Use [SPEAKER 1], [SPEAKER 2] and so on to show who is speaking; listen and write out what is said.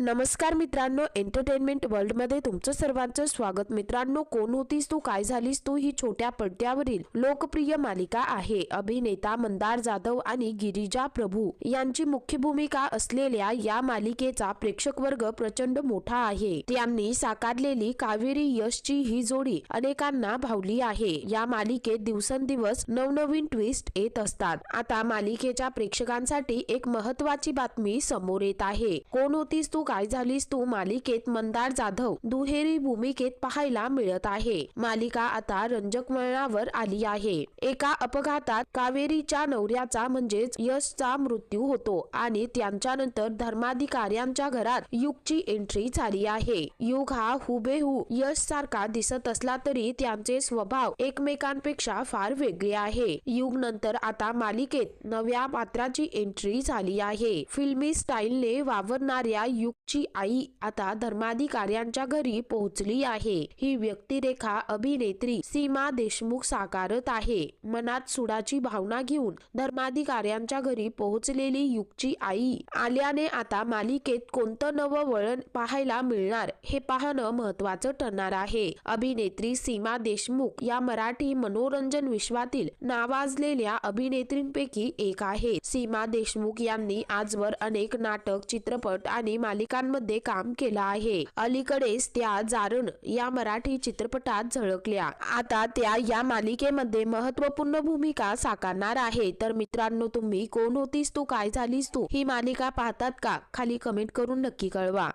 [SPEAKER 1] नमस्कार मित्रांनो एंटरटेनमेंट वर्ल्डमध्ये तुमचं सर्वांचं स्वागत. मित्रांनो कोण होतीस तू? काय झालीस तू? ही छोट्या पडद्यावरील लोकप्रिय मालिका आहे. अभिनेता मंदार जाधव आणि गिरिजा प्रभू यांची मुख्य भूमिका असलेल्या या मालिकेचा प्रेक्षक वर्ग प्रचंड मोठा आहे. त्यांनी साकारलेली कावेरी यशची ही जोडी अनेकांना भावली आहे. या मालिकेत दिवसेंदिवस नवनवीन ट्विस्ट येत असतात. आता मालिकेच्या प्रेक्षकांसाठी एक महत्वाची बातमी समोर येत आहे. कोण होतीस तू? काय झालीस तू मालिकेत? मंदार जाधव दुहेरी भूमिकेत पाहायला मिळत आहे. मालिका आता रंजक वळणावर आली आहे. एका अपघातात कावेरीच्या नवऱ्याचा म्हणजेच यशचा मृत्यू होतो आणि त्यांच्यानंतर धर्माधिकाऱ्यांच्या घरात युगची एंट्री झाली आहे. युग हा हुबेहू यश सारखा दिसत असला तरी त्यांचे स्वभाव एकमेकांपेक्षा फार वेगळे आहे. युग नंतर आता मालिकेत नव्या पात्राची एंट्री झाली आहे. फिल्मी स्टाईलने वावरणाऱ्या युग ची आई आता धर्माधिकाऱ्यांच्या घरी पोहोचली आहे. ही व्यक्तिरेखा अभिनेत्री सीमा देशमुख साकारत आहे. मनात सुडाची भावना घेऊन धर्माधिकाऱ्यांच्या घरी पोहोचलेली युगची आई आल्याने आता मालिकेत कोणतं नवं वळण पाहायला मिळणार हे पाहणं महत्वाचं ठरणार आहे. अभिनेत्री सीमा देशमुख या मराठी मनोरंजन विश्वातील नावाजलेल्या अभिनेत्रींपैकी एक आहे. सीमा देशमुख यांनी आजवर अनेक नाटक चित्रपट आणि मालिकांमध्ये काम केलं आहे. अलीकडेच त्या जारण या मराठी चित्रपटात झळकल्या. आता त्या या मालिकेमध्ये महत्त्वपूर्ण भूमिका साकारणार आहे. तर मित्रांनो तुम्ही कोण होतीस? तू काय झालीस तू? ही मालिका पाहतात का? खाली कमेंट करून नक्की कळवा.